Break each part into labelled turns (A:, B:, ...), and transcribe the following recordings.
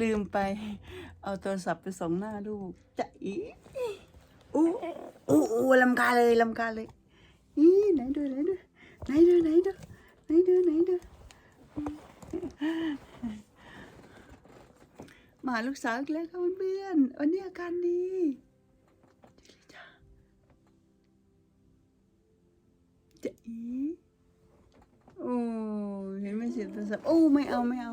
A: ลืมไป เอาโทรศัพท์ไปส่องหน้าลูกจะอีอู้อู้อู้ลำคาเลยลำคาเลยอีไหนดูไหนดูไหนดูไหนดูไหนดูไหนดูมาหาลูกสาวอีกแล้วค่ะเพื่อนๆวันนี้อาการดีจะอีโอ้เห็นไหมเสียงโทรศัพท์โอ้ไม่เอาไม่เอา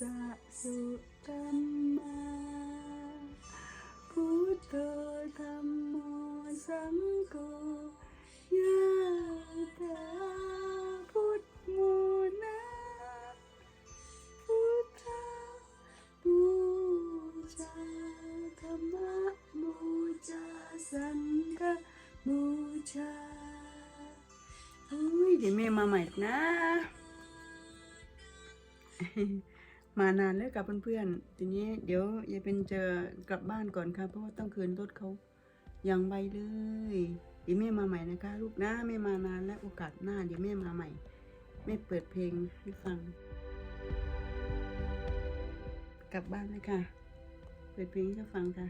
A: dạ dụ ma phú thơ tham mô sám cô nhớ ta phút mô na phú tha tu cha tham ma mô cha san ca mô cha ui để mê mà mệt na มาสังฆบูชาอุ้ยเดี๋ยวแม่มาใหม่นานแล้วกับเพื่อนๆ ทีนี้เดี๋ยวยายเป็นเจอกลับบ้านก่อนค่ะ เพราะว่าต้องคืนรถเขายังใบเลยเดี๋ยวแม่มาใหม่นะคะ ลูกนะแม่มานานและโอกาสหน้าเดี๋ยวแม่มาใหม่แม่เปิดเพลงให้ฟัง กลับบ้านเลยค่ะ เปิดเพลงให้เขาฟังค่ะ